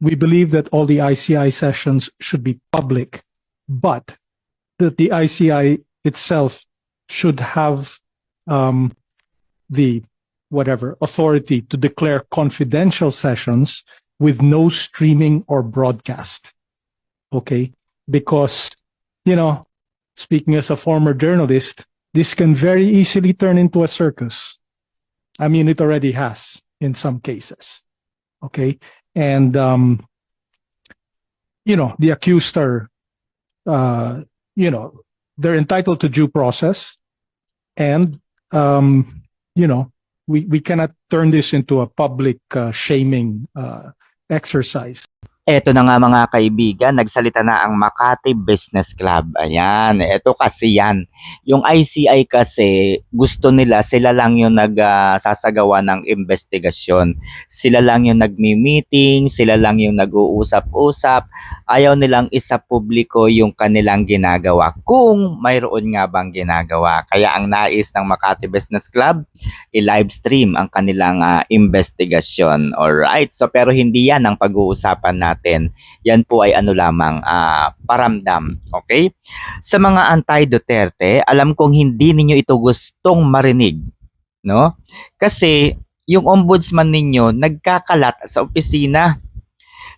we believe that all the ICI sessions should be public, but that the ICI itself should have um, the whatever authority to declare confidential sessions with no streaming or broadcast. Okay, because you know, speaking as a former journalist, this can very easily turn into a circus. I mean, it already has in some cases. Okay. And, um, you know, the accused are, uh, you know, they're entitled to due process. And, um, you know, we, we cannot turn this into a public uh, shaming uh, exercise. Eto na nga mga kaibigan, nagsalita na ang Makati Business Club. Ayan, eto kasi yan. Yung ICI kasi, gusto nila, sila lang yung nagsasagawa ng investigasyon. Sila lang yung nagmi-meeting, sila lang yung nag-uusap-usap. Ayaw nilang isa publiko yung kanilang ginagawa. Kung mayroon nga bang ginagawa. Kaya ang nais ng Makati Business Club, i-live stream ang kanilang ah, investigasyon. Alright, so pero hindi yan ang pag-uusapan natin. Yan po ay ano lamang, ah, paramdam. Okay? Sa mga anti-Duterte, alam kong hindi ninyo ito gustong marinig. No? Kasi yung ombudsman ninyo nagkakalat sa opisina.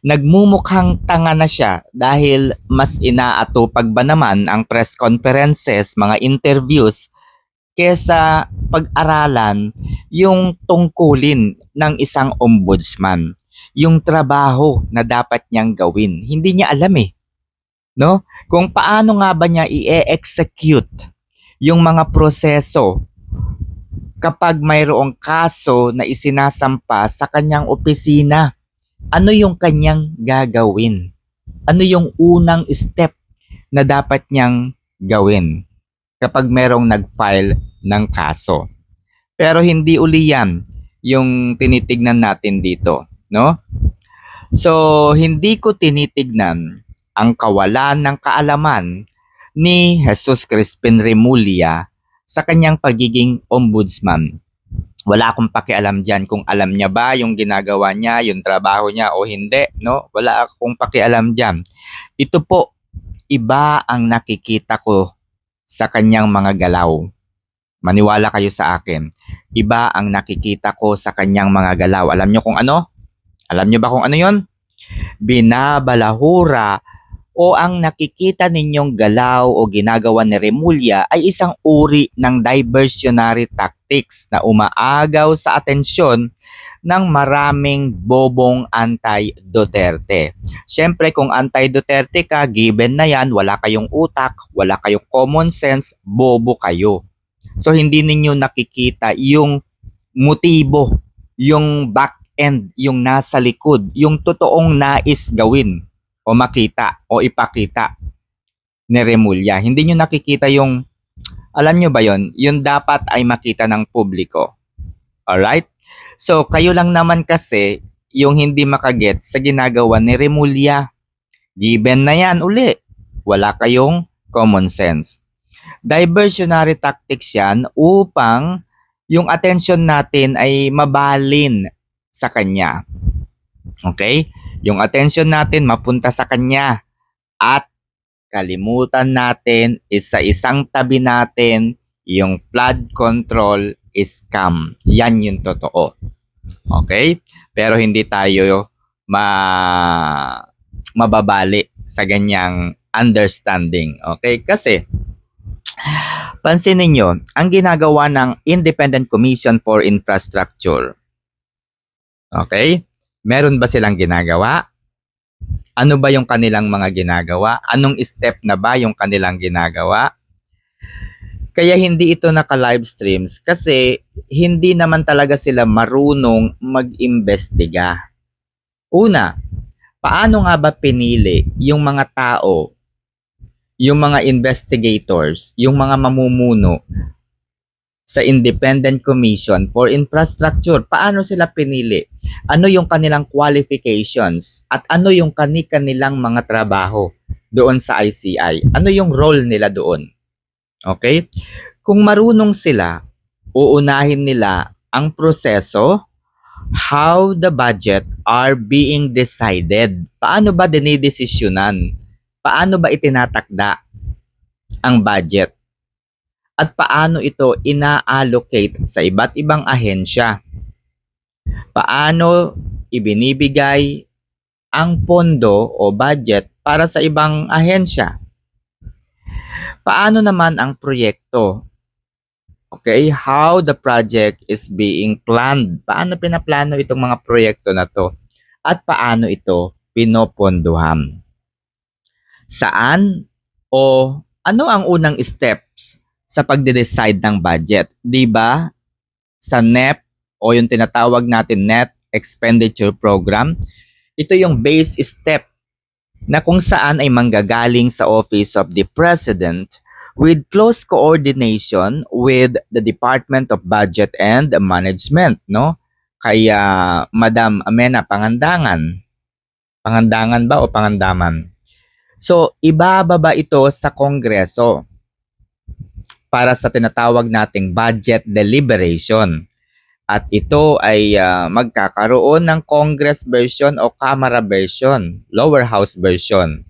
Nagmumukhang tanga na siya dahil mas inaatupag ba naman ang press conferences, mga interviews kesa pag-aralan yung tungkulin ng isang ombudsman, yung trabaho na dapat niyang gawin. Hindi niya alam eh. No? Kung paano nga ba niya i-execute yung mga proseso kapag mayroong kaso na isinasampa sa kanyang opisina. Ano yung kanyang gagawin? Ano yung unang step na dapat niyang gawin kapag merong nag-file ng kaso? Pero hindi uli yan yung tinitignan natin dito, no? So, hindi ko tinitignan ang kawalan ng kaalaman ni Jesus Crispin Remulla sa kanyang pagiging ombudsman. Wala akong pakialam dyan kung alam niya ba yung ginagawa niya, yung trabaho niya o hindi, no? Wala akong pakialam dyan. Ito po, iba ang nakikita ko sa kanyang mga galaw. Maniwala kayo sa akin. Iba ang nakikita ko sa kanyang mga galaw. Alam niyo kung ano? Alam niyo ba kung ano yon? Binabalahura o ang nakikita ninyong galaw o ginagawa ni Remulla ay isang uri ng diversionary tactics na umaagaw sa atensyon ng maraming bobong anti-Duterte. Siyempre kung anti-Duterte ka, given na yan, wala kayong utak, wala kayong common sense, bobo kayo. So hindi ninyo nakikita yung motibo, yung back end, yung nasa likod, yung totoong nais gawin o makita o ipakita ni Remulla. Hindi nyo nakikita yung, alam nyo ba yon yung dapat ay makita ng publiko. Alright? So, kayo lang naman kasi yung hindi makaget sa ginagawa ni Remulla. Given na yan uli. Wala kayong common sense. Diversionary tactics yan upang yung attention natin ay mabalin sa kanya. Okay? Yung attention natin mapunta sa kanya at kalimutan natin is sa isang tabi natin yung flood control scam. Yan yung totoo. Okay? Pero hindi tayo ma mababali sa ganyang understanding. Okay? Kasi pansin ninyo, ang ginagawa ng Independent Commission for Infrastructure. Okay? Meron ba silang ginagawa? Ano ba yung kanilang mga ginagawa? Anong step na ba yung kanilang ginagawa? Kaya hindi ito naka-live streams kasi hindi naman talaga sila marunong mag-imbestiga. Una, paano nga ba pinili yung mga tao, yung mga investigators, yung mga mamumuno sa Independent Commission for Infrastructure? Paano sila pinili? Ano yung kanilang qualifications? At ano yung kani-kanilang mga trabaho doon sa ICI? Ano yung role nila doon? Okay? Kung marunong sila, uunahin nila ang proseso, how the budget are being decided. Paano ba dinidesisyonan? Paano ba itinatakda ang budget? At paano ito ina-allocate sa iba't ibang ahensya? Paano ibinibigay ang pondo o budget para sa ibang ahensya? Paano naman ang proyekto? Okay, how the project is being planned. Paano pinaplano itong mga proyekto na to? At paano ito pinopondohan? Saan o ano ang unang steps sa pagde-decide ng budget? 'Di ba? Sa NEP o yung tinatawag natin Net Expenditure Program, ito yung base step na kung saan ay manggagaling sa Office of the President with close coordination with the Department of Budget and Management, no? Kaya Madam Amena Pangandangan. Pangandangan ba o pangandaman? So, ibababa ito sa Kongreso para sa tinatawag nating budget deliberation. At ito ay ah, magkakaroon ng Congress version o Kamara version, lower house version.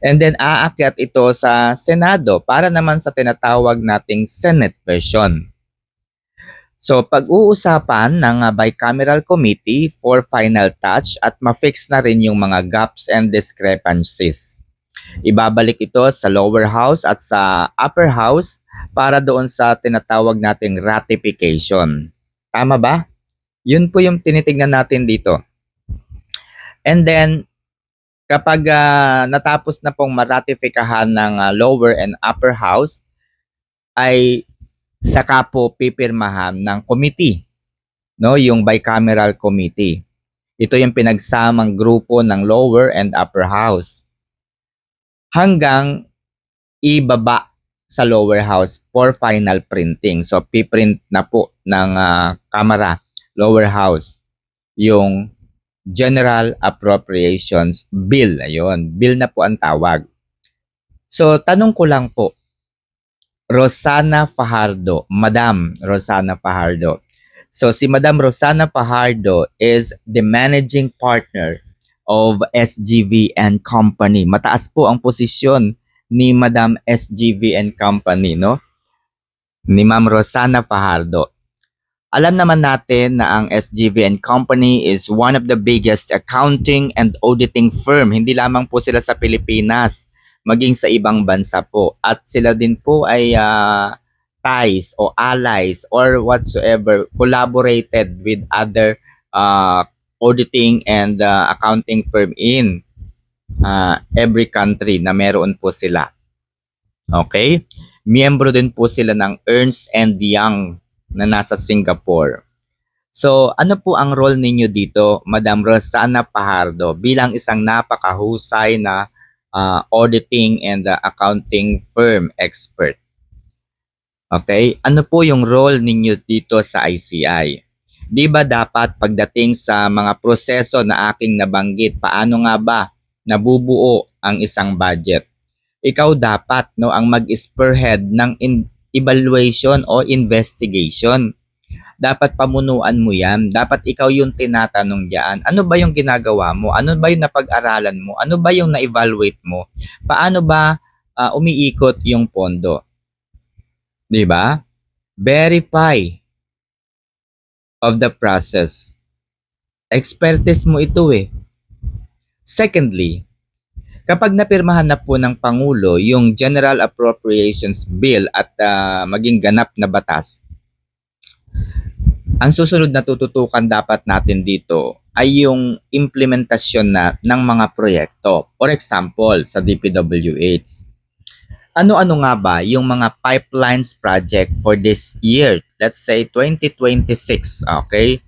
And then aakyat ito sa Senado para naman sa tinatawag nating Senate version. So pag-uusapan ng ah, bicameral committee for final touch at ma-fix na rin yung mga gaps and discrepancies. Ibabalik ito sa lower house at sa upper house para doon sa tinatawag nating ratification. Tama ba? Yun po yung tinitingnan natin dito. And then kapag ah, natapos na pong maratifikahan ng ah, lower and upper house ay saka po pipirmahan ng committee no yung bicameral committee ito yung pinagsamang grupo ng lower and upper house hanggang ibaba sa lower house for final printing so piprint na po ng ah, kamera lower house yung General Appropriations Bill. Ayun, bill na po ang tawag. So, tanong ko lang po, Rosana Fajardo, Madam Rosana Fajardo. So, si Madam Rosana Fajardo is the managing partner of SGV and Company. Mataas po ang posisyon ni Madam SGV and Company, no? Ni Ma'am Rosana Fajardo. Alam naman natin na ang SGV and Company is one of the biggest accounting and auditing firm. Hindi lamang po sila sa Pilipinas, maging sa ibang bansa po. At sila din po ay ah, ties o allies or whatsoever collaborated with other ah, auditing and ah, accounting firm in ah, every country na meron po sila. Okay? Miyembro din po sila ng Ernst and Young na nasa Singapore. So, ano po ang role ninyo dito, Madam Rosana Pajardo, bilang isang napakahusay na ah, auditing and ah, accounting firm expert? Okay, ano po yung role ninyo dito sa ICI? Di ba dapat pagdating sa mga proseso na aking nabanggit, paano nga ba nabubuo ang isang budget? Ikaw dapat no ang mag-spearhead ng evaluation o investigation. Dapat pamunuan mo yan. Dapat ikaw yung tinatanong diyan. Ano ba yung ginagawa mo? Ano ba yung napag-aralan mo? Ano ba yung na-evaluate mo? Paano ba ah, umiikot yung pondo? 'Di ba? Verify of the process. Expertise mo ito eh. Secondly, kapag napirmahan na po ng Pangulo yung General Appropriations Bill at ah, maging ganap na batas, ang susunod na tututukan dapat natin dito ay yung implementasyon na ng mga proyekto. For example, sa DPWH. Ano-ano nga ba yung mga pipelines project for this year? Let's say 2026, okay?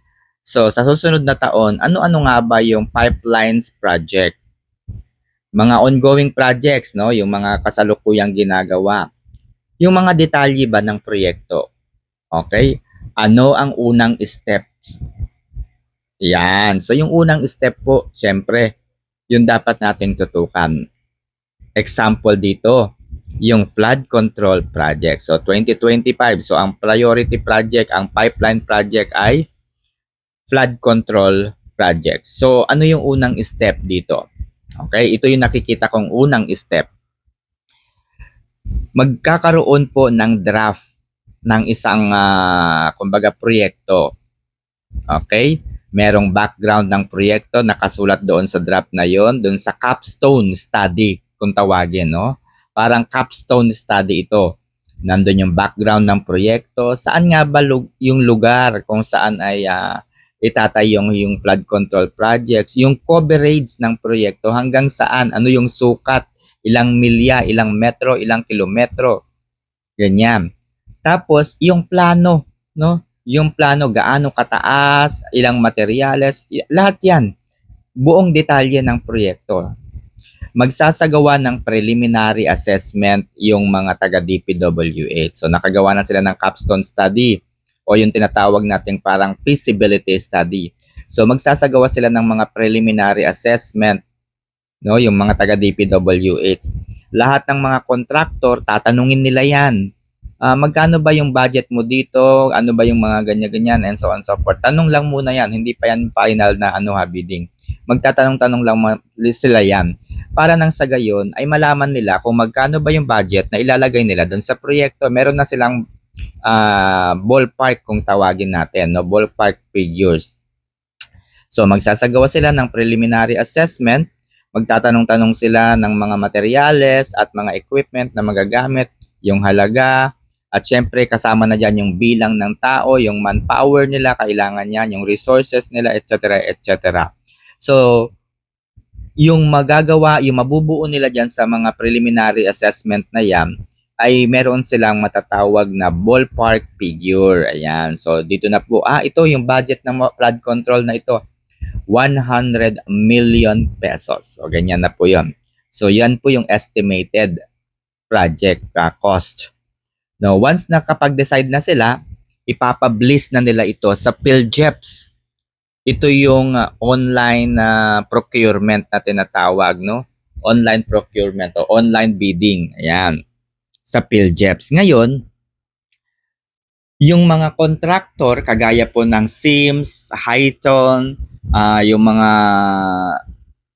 So, sa susunod na taon, ano-ano nga ba yung pipelines project? Mga ongoing projects, no? Yung mga kasalukuyang ginagawa. Yung mga detalye ba ng proyekto? Okay? Ano ang unang steps? Yan. So, yung unang step po, syempre, yung dapat nating tutukan. Example dito, yung flood control project. So, 2025. So, ang priority project, ang pipeline project ay flood control project. So, ano yung unang step dito? Okay, ito yung nakikita kong unang step. Magkakaroon po ng draft ng isang, ah, kumbaga, proyekto. Okay? Merong background ng proyekto, nakasulat doon sa draft na yon, doon sa capstone study, kung tawagin, no? Parang capstone study ito. Nandun yung background ng proyekto. Saan nga ba yung lugar kung saan ay ah, itatay yung, yung flood control projects, yung coverage ng proyekto hanggang saan, ano yung sukat, ilang milya, ilang metro, ilang kilometro. Ganyan. Tapos, yung plano, no? Yung plano, gaano kataas, ilang materyales, lahat yan. Buong detalye ng proyekto. Magsasagawa ng preliminary assessment yung mga taga DPWH. So, nakagawa na sila ng capstone study o yung tinatawag nating parang feasibility study. So, magsasagawa sila ng mga preliminary assessment no, yung mga taga DPWH. Lahat ng mga contractor, tatanungin nila yan ah, magkano ba yung budget mo dito? Ano ba yung mga ganyan-ganyan and so on and so forth. Tanong lang muna yan, hindi pa yan final na ano ha, bidding. Magtatanong-tanong lang sila yan. Para nang sa gayon ay malaman nila kung magkano ba yung budget na ilalagay nila doon sa proyekto. Meron na silang ah, ballpark kung tawagin natin, no? ballpark figures. So magsasagawa sila ng preliminary assessment, magtatanong-tanong sila ng mga materyales at mga equipment na magagamit, yung halaga, at syempre kasama na dyan yung bilang ng tao, yung manpower nila, kailangan yan, yung resources nila, etc. etc. So, yung magagawa, yung mabubuo nila dyan sa mga preliminary assessment na yan, ay meron silang matatawag na ballpark figure. Ayan. So, dito na po, ah, ito yung budget ng flood control na ito. 100 million pesos. O, ganyan na po yon. So, yan po yung estimated project uh, cost. No, once nakapag-decide na sila, ipapublish na nila ito sa PhilJeps. Ito yung uh, online na procurement na tinatawag, no? Online procurement o online bidding. Ayan. Sa PhilJeps. Ngayon, yung mga contractor, kagaya po ng Sims, Highton, ah, yung mga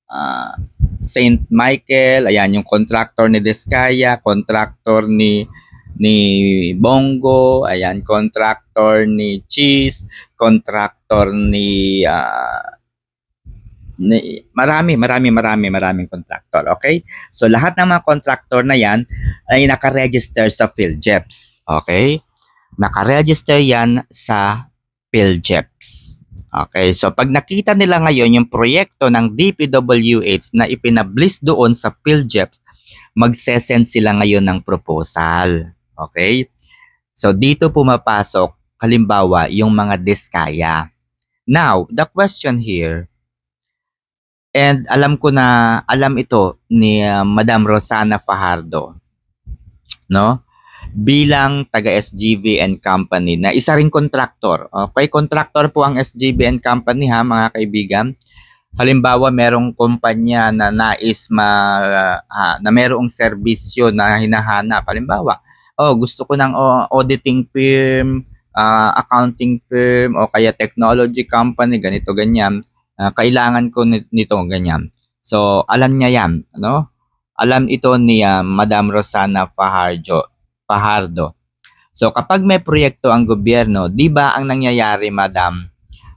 ah, St. Michael, ayan yung contractor ni Descaya, contractor ni ni Bongo, ayan contractor ni Cheese, contractor ni ah, ni marami marami marami maraming contractor, okay? So lahat ng mga contractor na 'yan ay naka-register sa PhilJeps, okay? Naka-register 'yan sa PhilJeps. Okay, so pag nakita nila ngayon yung proyekto ng DPWH na ipinablis doon sa PhilJeps, magsesend sila ngayon ng proposal. Okay? So dito pumapasok, halimbawa, yung mga diskaya. Now, the question here, and alam ko na, alam ito ni uh, Madam Rosana Fajardo, no? bilang taga SGV and Company na isa ring contractor. Okay, contractor po ang SGV and Company ha mga kaibigan. Halimbawa, merong kumpanya na nais ma ah, na merong serbisyo na hinahanap. Halimbawa, oh, gusto ko ng oh, auditing firm, ah, accounting firm o kaya technology company ganito ganyan. Ah, kailangan ko ni- nito ganyan. So, alam niya 'yan, ano? Alam ito ni ah, Madam Rosana Fajardo. Fajardo. So kapag may proyekto ang gobyerno, 'di ba ang nangyayari, madam?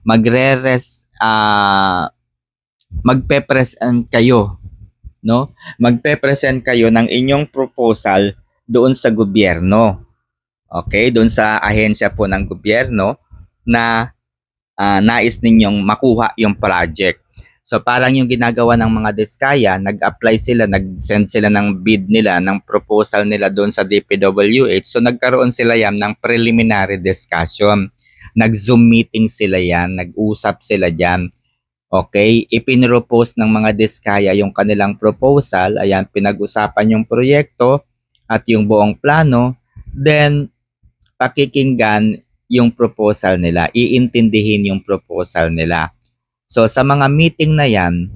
Magre-res ah magpe-present kayo, no? Magpe-present kayo ng inyong proposal doon sa gobyerno. Okay, doon sa ahensya po ng gobyerno na ah, nais ninyong makuha yung project. So parang yung ginagawa ng mga Diskaya, nag-apply sila, nag-send sila ng bid nila, ng proposal nila doon sa DPWH. So nagkaroon sila yan ng preliminary discussion. Nag-Zoom meeting sila yan, nag-usap sila dyan. Okay, ipinropose ng mga Diskaya yung kanilang proposal. Ayan, pinag-usapan yung proyekto at yung buong plano. Then, pakikinggan yung proposal nila, iintindihin yung proposal nila. So sa mga meeting na yan,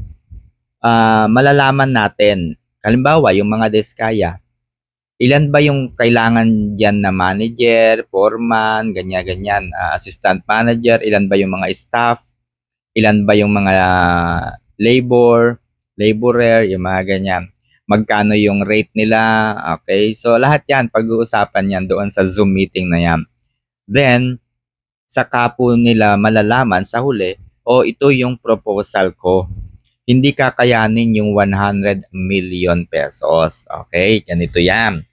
ah, malalaman natin, halimbawa yung mga diskaya, ilan ba yung kailangan dyan na manager, foreman, ganyan-ganyan, ah, assistant manager, ilan ba yung mga staff, ilan ba yung mga labor, laborer, yung mga ganyan. Magkano yung rate nila, okay? So, lahat yan, pag-uusapan yan doon sa Zoom meeting na yan. Then, saka po nila malalaman sa huli, o ito yung proposal ko. Hindi kakayanin yung 100 million pesos. Okay, ganito yan.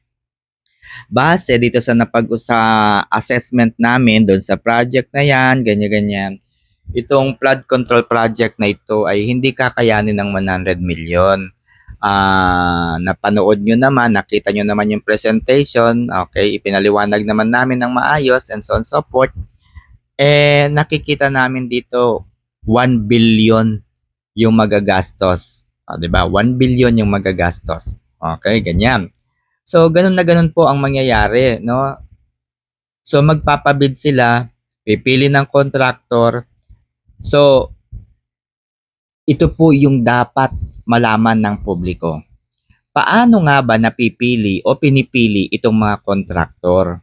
Base dito sa napag sa assessment namin doon sa project na yan, ganyan-ganyan. Itong flood control project na ito ay hindi kakayanin ng 100 million. Ah, napanood nyo naman, nakita nyo naman yung presentation, okay, ipinaliwanag naman namin ng maayos and so on so forth. Eh, nakikita namin dito 1 billion yung magagastos. O, 'di ba? 1 billion yung magagastos. Okay, ganyan. So, ganun na ganun po ang mangyayari, no? So, magpapabid sila, pipili ng contractor. So, ito po yung dapat malaman ng publiko. Paano nga ba napipili o pinipili itong mga contractor?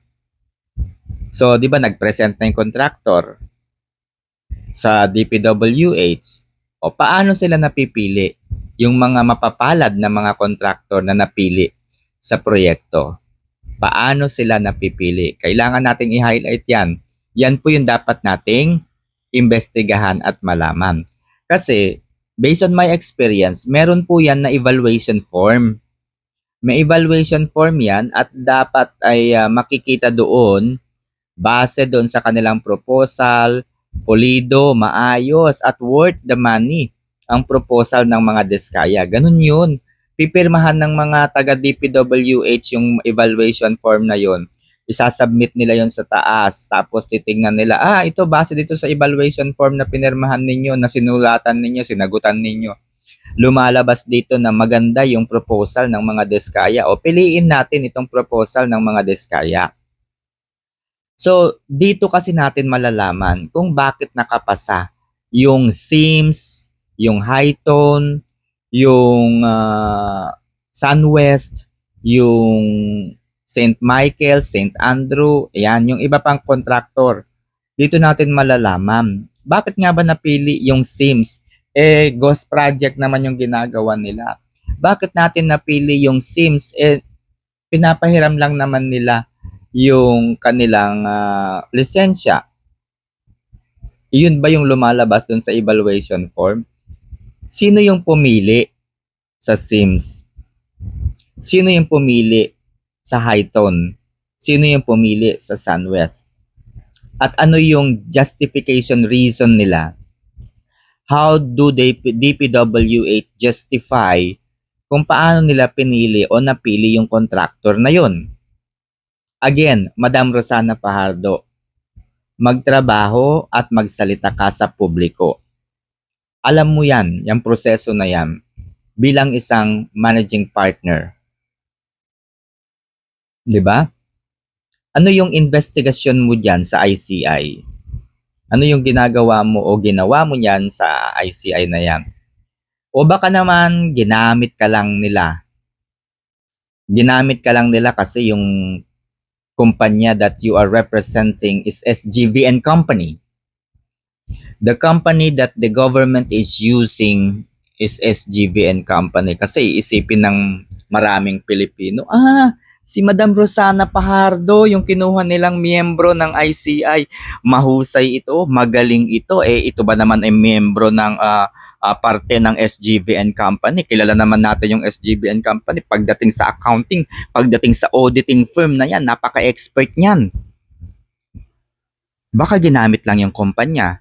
So, di ba nag-present na yung contractor sa DPWH? O paano sila napipili? Yung mga mapapalad na mga contractor na napili sa proyekto. Paano sila napipili? Kailangan nating i-highlight yan. Yan po yung dapat nating investigahan at malaman. Kasi, based on my experience, meron po yan na evaluation form. May evaluation form yan at dapat ay ah, makikita doon base doon sa kanilang proposal, pulido, maayos at worth the money ang proposal ng mga Diskaya. Ganun yun. Pipirmahan ng mga taga DPWH yung evaluation form na yon. Isasubmit nila yon sa taas. Tapos titingnan nila, ah, ito base dito sa evaluation form na pinirmahan ninyo, na sinulatan ninyo, sinagutan ninyo. Lumalabas dito na maganda yung proposal ng mga Diskaya. O piliin natin itong proposal ng mga Diskaya. So, dito kasi natin malalaman kung bakit nakapasa yung Sims, yung Highton, yung ah, Sunwest, yung St. Michael, St. Andrew, ayan, yung iba pang contractor. Dito natin malalaman. Bakit nga ba napili yung Sims? Eh, ghost project naman yung ginagawa nila. Bakit natin napili yung Sims? Eh, pinapahiram lang naman nila yung kanilang ah, lisensya. Yun ba yung lumalabas dun sa evaluation form? Sino yung pumili sa Sims? Sino yung pumili sa Highton? Sino yung pumili sa Sunwest? At ano yung justification reason nila? How do they DPWH justify kung paano nila pinili o napili yung contractor na yun? Again, Madam Rosana Pahardo, magtrabaho at magsalita ka sa publiko. Alam mo yan, yung proseso na yan, bilang isang managing partner. 'Di ba? Ano yung investigasyon mo diyan sa ICI? Ano yung ginagawa mo o ginawa mo niyan sa ICI na yan? O baka naman ginamit ka lang nila. Ginamit ka lang nila kasi yung kumpanya that you are representing is SGVN Company. The company that the government is using is SGVN Company kasi isipin ng maraming Pilipino, ah, si Madam Rosana Pahardo, yung kinuha nilang miyembro ng ICI, mahusay ito, magaling ito, eh ito ba naman ay miyembro ng ah, ah, parte ng SGVN Company. Kilala naman natin yung SGVN Company pagdating sa accounting, pagdating sa auditing firm na yan, napaka-expert niyan. Baka ginamit lang yung kumpanya.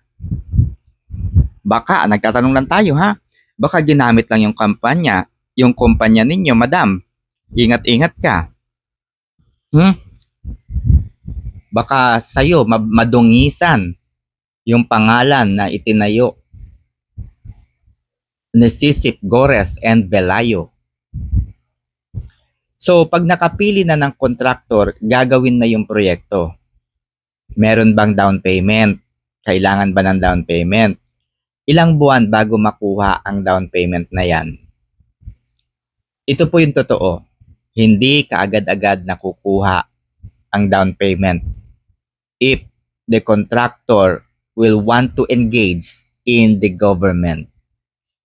Baka, nagtatanong lang tayo ha, baka ginamit lang yung kampanya, yung kumpanya ninyo, madam. Ingat-ingat ka. Hmm? Baka sa'yo, ma- madungisan yung pangalan na itinayo ni Sisip Gores and Velayo. So, pag nakapili na ng kontraktor, gagawin na yung proyekto. Meron bang down payment? Kailangan ba ng down payment? Ilang buwan bago makuha ang down payment na yan? Ito po yung totoo. Hindi kaagad-agad nakukuha ang down payment. If the contractor will want to engage in the government.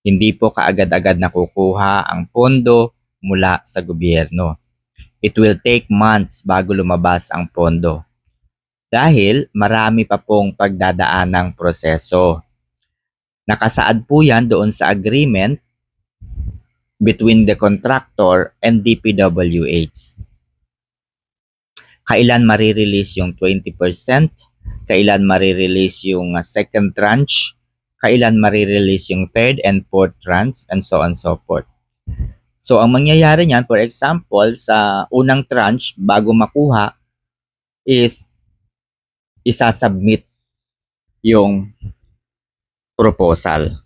Hindi po kaagad-agad nakukuha ang pondo mula sa gobyerno. It will take months bago lumabas ang pondo. Dahil marami pa pong pagdadaan ng proseso. Nakasaad po yan doon sa agreement between the contractor and DPWH. Kailan marirelease yung 20%? Kailan marirelease yung uh, second tranche? Kailan marirelease yung third and fourth tranche? And so on and so forth. So, ang mangyayari niyan, for example, sa unang tranche, bago makuha, is isasubmit yung proposal.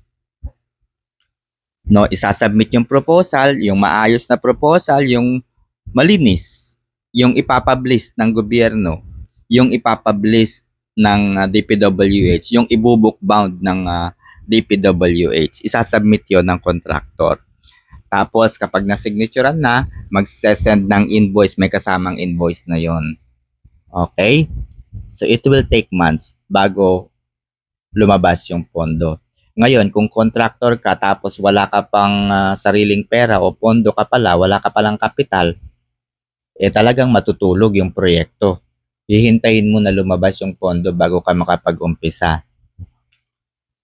No, isasubmit yung proposal, yung maayos na proposal, yung malinis, yung ipapublish ng gobyerno, yung ipapublish ng uh, DPWH, yung ibubook bound ng uh, DPWH. Isasubmit yon ng contractor. Tapos kapag na-signaturean na, mag-send ng invoice, may kasamang invoice na yon. Okay? So it will take months bago lumabas yung pondo. Ngayon, kung contractor ka tapos wala ka pang ah, sariling pera o pondo ka pala, wala ka palang kapital, eh talagang matutulog yung proyekto. Hihintayin mo na lumabas yung pondo bago ka makapag-umpisa.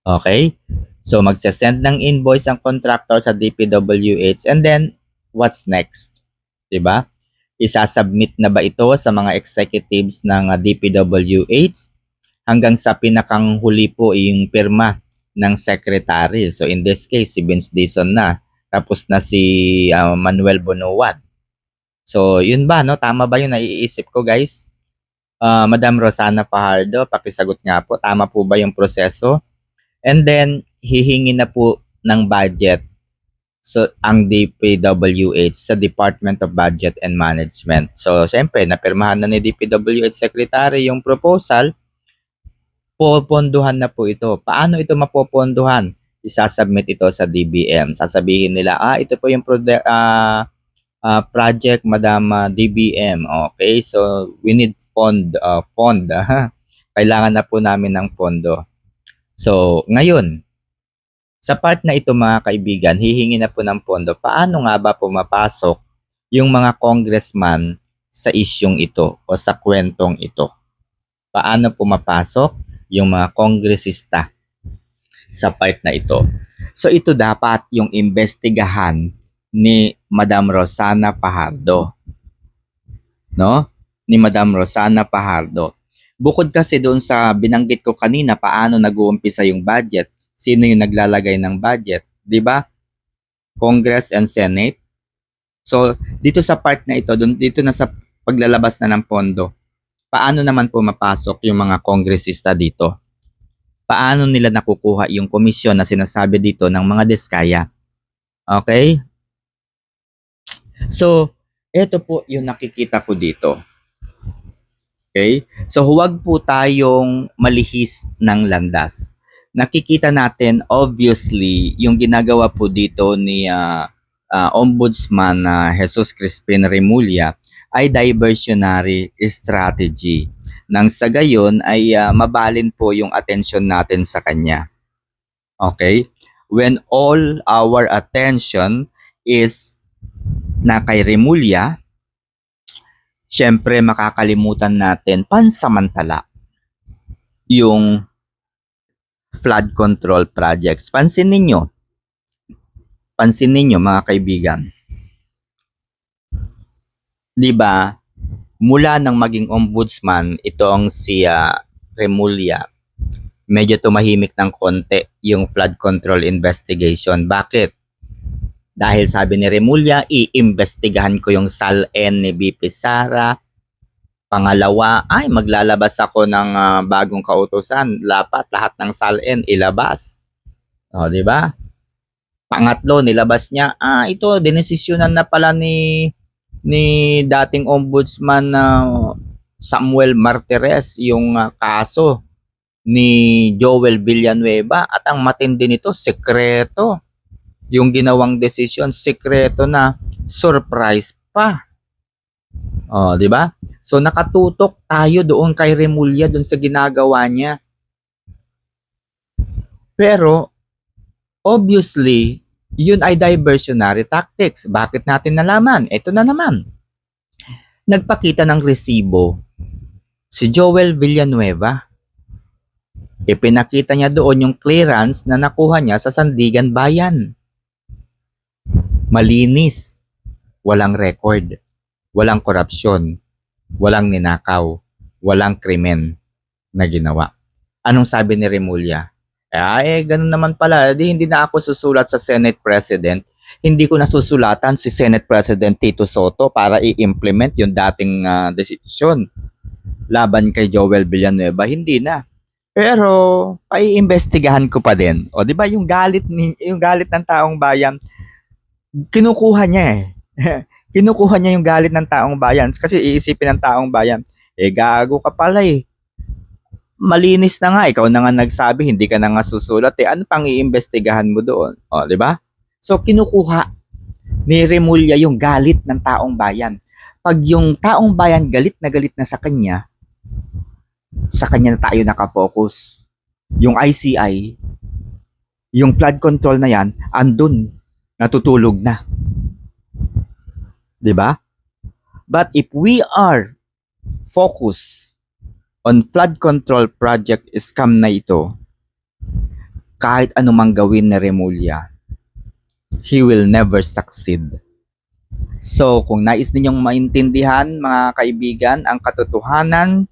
Okay? So magsasend ng invoice ang contractor sa DPWH and then what's next? 'Di ba? Isasubmit na ba ito sa mga executives ng ah, DPWH hanggang sa pinakang huli po yung pirma ng secretary. So in this case, si Vince Dizon na. Tapos na si ah, Manuel Bonowan. So yun ba, no? Tama ba yung naiisip ko, guys? Ah, Madam Rosana Fajardo, pakisagot nga po. Tama po ba yung proseso? And then, hihingi na po ng budget so ang DPWH sa Department of Budget and Management. So, siyempre, napirmahan na ni DPWH Secretary yung proposal poponduhan na po ito. Paano ito mapoponduhan? Isasubmit ito sa DBM. Sasabihin nila, ah, ito po yung prode- ah, ah, project, Madam ah, DBM. Okay, so we need fund. ah, fund. Kailangan na po namin ng pondo. So, ngayon, sa part na ito mga kaibigan, hihingi na po ng pondo. Paano nga ba pumapasok yung mga congressman sa isyong ito o sa kwentong ito? Paano pumapasok yung mga kongresista sa part na ito. So ito dapat yung investigahan ni Madam Rosana Fajardo. No? Ni Madam Rosana Fajardo. Bukod kasi doon sa binanggit ko kanina paano nag-uumpisa yung budget, sino yung naglalagay ng budget, 'di ba? Congress and Senate. So dito sa part na ito, dun, dito na sa paglalabas na ng pondo, paano naman pumapasok yung mga kongresista dito? Paano nila nakukuha yung komisyon na sinasabi dito ng mga diskaya? Okay? So, ito po yung nakikita ko dito. Okay? So, huwag po tayong malihis ng landas. Nakikita natin, obviously, yung ginagawa po dito ni ah, ah, Ombudsman na Jesus Crispin Remulla ay diversionary strategy. Nang sa gayon ay ah, mabalin po yung atensyon natin sa kanya. Okay? When all our attention is na kay Remulla, syempre makakalimutan natin pansamantala yung flood control projects. Pansin ninyo, pansin ninyo mga kaibigan, 'di ba? Mula nang maging ombudsman itong si ah, Remulla, medyo tumahimik ng konti yung flood control investigation. Bakit? Dahil sabi ni Remulla, iimbestigahan ko yung SALN ni BP Sara. Pangalawa, ay maglalabas ako ng ah, bagong kautosan. Dapat lahat ng SALN ilabas. O, di ba? Pangatlo, nilabas niya, ah, ito, dinesisyonan na pala ni ni dating ombudsman na Samuel Martires yung ah, kaso ni Joel Villanueva at ang matindi nito, sekreto. Yung ginawang desisyon, sekreto na surprise pa. Oh, di ba? So nakatutok tayo doon kay Remulla doon sa ginagawa niya. Pero, obviously, yun ay diversionary tactics. Bakit natin nalaman? Ito na naman. Nagpakita ng resibo si Joel Villanueva. Ipinakita niya doon yung clearance na nakuha niya sa Sandigan Bayan. Malinis. Walang record. Walang korupsyon. Walang ninakaw. Walang krimen na ginawa. Anong sabi ni Remulla? Eh, eh, ganun naman pala. Di, hindi na ako susulat sa Senate President. Hindi ko nasusulatan si Senate President Tito Soto para i-implement yung dating ah, desisyon laban kay Joel Villanueva. Hindi na. Pero paiimbestigahan ko pa din. O di ba yung galit ni yung galit ng taong bayan kinukuha niya eh. kinukuha niya yung galit ng taong bayan kasi iisipin ng taong bayan, eh gago ka pala eh. Malinis na nga, ikaw na nga nagsabi, hindi ka na nga susulat eh. Ano pang iimbestigahan mo doon? O, di ba? So, kinukuha ni Remulla yung galit ng taong bayan. Pag yung taong bayan galit na galit na sa kanya, sa kanya na tayo nakafocus. Yung ICI, yung flood control na yan, andun, natutulog na. 'Di ba? But if we are focused on flood control project scam na ito, kahit anumang gawin na Remulla, he will never succeed. So, kung nais ninyong maintindihan, mga kaibigan, ang katotohanan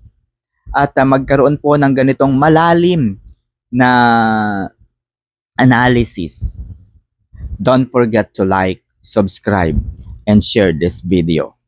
at ah, magkaroon po ng ganitong malalim na analysis, don't forget to like, subscribe, and share this video.